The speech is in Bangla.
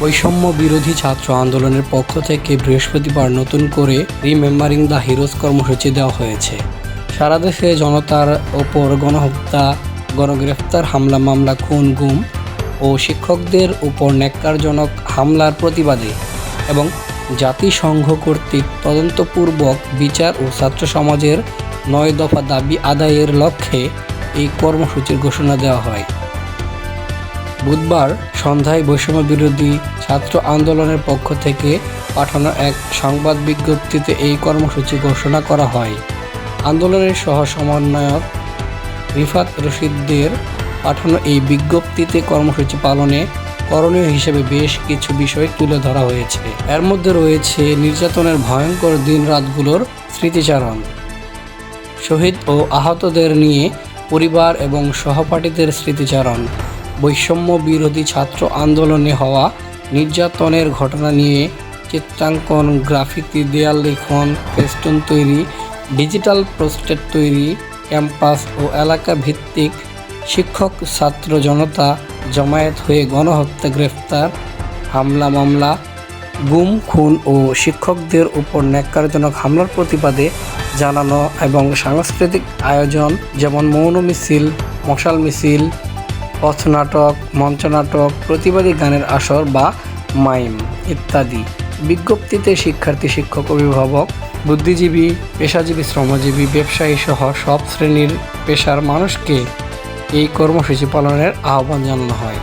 বৈষম্য বিরোধী ছাত্র আন্দোলনের পক্ষ থেকে বৃহস্পতিবার নতুন করে রিমেম্বারিং দ্য হিরোজ কর্মসূচি দেওয়া হয়েছে। সারা দেশে জনতার ওপর গণহত্যা, গণগ্রেফতার হামলা, মামলা, খুন, গুম ও শিক্ষকদের উপর ন্যাক্কারজনক হামলার প্রতিবাদে এবং জাতিসংঘ কর্তৃক তদন্তপূর্বক বিচার ও ছাত্র সমাজের নয় দফা দাবি আদায়ের লক্ষ্যে এই কর্মসূচির ঘোষণা দেওয়া হয়। বুধবার সন্ধ্যায় বৈষম্য বিরোধী ছাত্র আন্দোলনের পক্ষ থেকে পাঠানো এক সংবাদ বিজ্ঞপ্তিতে এই কর্মসূচি ঘোষণা করা হয়। আন্দোলনের সহ সমন্বয়ক রিফাত রশিদদের পাঠানো এই বিজ্ঞপ্তিতে কর্মসূচি পালনে করণীয় হিসেবে বেশ কিছু বিষয় তুলে ধরা হয়েছে। এর মধ্যে রয়েছে নির্যাতনের ভয়ঙ্কর দিনরাতগুলোর স্মৃতিচারণ। শহীদ ও আহতদের নিয়ে পরিবার এবং সহপাঠীদের স্মৃতিচারণ। বৈষম্য বিরোধী ছাত্র আন্দোলনে হওয়া নির্যাতনের ঘটনা নিয়ে চিত্রাঙ্কন গ্রাফিতি দেয়াল লিখন, ফেস্টুন তৈরি, ডিজিটাল পোস্টার তৈরি, ক্যাম্পাস ও এলাকা ভিত্তিক শিক্ষক ছাত্র জনতা জমায়েত হয়ে গণহত্যা, গ্রেফতার, হামলা, মামলা, গুম, খুন ও শিক্ষকদের উপর ন্যাক্কারজনক হামলার প্রতিবাদে জানানো এবং সাংস্কৃতিক আয়োজন যেমন মৌন মিছিল, মশাল মিছিল পথনাটক, মঞ্চনাটক, প্রতিবাদী গানের আসর বা মাইম ইত্যাদি। বিজ্ঞপ্তিতে শিক্ষার্থী, শিক্ষক, অভিভাবক, বুদ্ধিজীবী, পেশাজীবী, শ্রমজীবী, ব্যবসায়ী সহ সব শ্রেণির পেশার মানুষকে এই কর্মসূচি পালনের আহ্বান জানানো হয়।